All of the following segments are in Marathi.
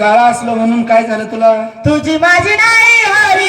काळा असलो म्हणून काय झालं तुला? तुझी माझी नाही हरी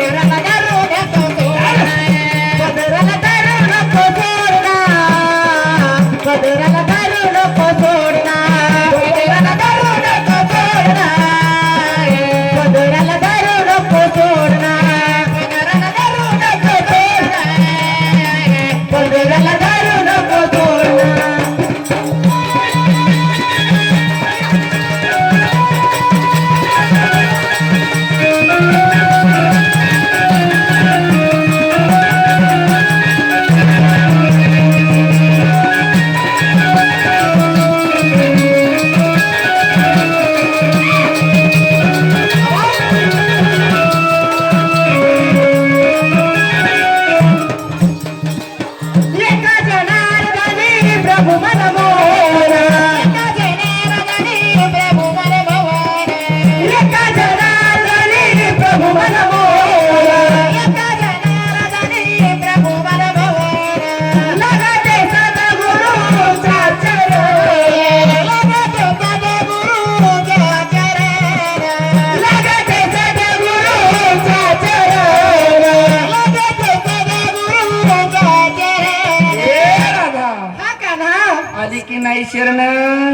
आली की नाही शरण?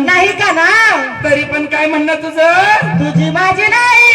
नाही का ना? तरी पण काय म्हणणं तुझं? तुझी माझी नाही